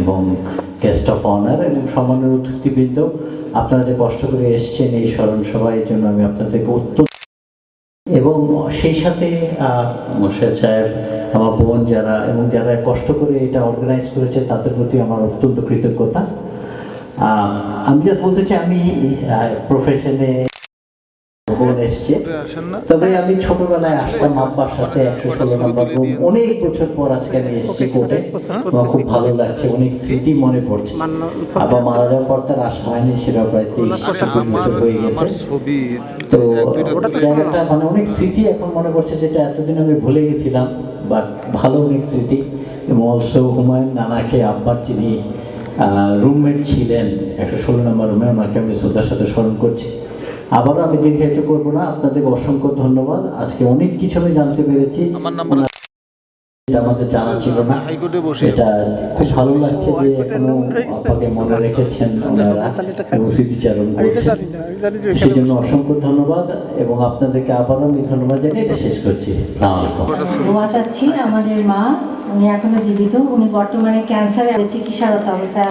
এবং guest of honour এবং সম্মানের অতিথিবৃন্দ, আপনারা যে কষ্ট করে এসছেন এই স্মরণ সভার জন্য আমি আপনাদেরকে অত্যন্ত এবং সেই সাথে মোর্শেদ সাহেব, আমার বোন যারা এবং যারা কষ্ট করে এটা অর্গানাইজ করেছে, তাদের প্রতি আমার অত্যন্ত কৃতজ্ঞতা। আমি জাস্ট বলতে চাই, আমি প্রফেশনে বোন এসছে। তবে আমি ছোটবেলায় আসতাম আব্বার সাথে একশো ষোলো নম্বর রুম। অনেক বছর পর আজকে আমি এসেছি কোর্টে। আমার খুব ভালো লাগছে অনেক স্মৃতি মনে পড়ছে। আবার মারা যাওয়ার পর তার আসা হয়নি সেটা প্রায় তেইশ বছর হয়ে গেছে। তো জায়গাটা মানে অনেক স্মৃতি এখন মনে পড়ছে যেটা এতদিন আমি ভুলে গেছিলাম বাট ভালো অনেক স্মৃতি। এবং অলসো হুমায়ুন নানাকে আব্বার যিনি রুমমেট ছিলেন একশো ষোলো নম্বর রুমে ওনাকে আমি শ্রদ্ধার সাথে স্মরণ করছি। আবারও আমি দীর্ঘায়িত করব না। আপনাদেরকে অসংখ্য ধন্যবাদ। আজকে অনেক কিছু আমি জানতে পেরেছি। আমার নাম্বার আমাদের জানা ছিল না। এটা খুব ভালো লাগছে যে এখনও মনে রেখেছেন স্মৃতিচারণ সেই জন্য অসংখ্য ধন্যবাদ এবং আপনাদেরকে আবারও আমি ধন্যবাদ জানিয়ে এটা শেষ করছি। আসসালামু দোয়া চাচ্ছি আমাদের মা। উনি এখনও জীবিত। উনি বর্তমানে ক্যান্সারে চিকিৎসারত অবস্থায়।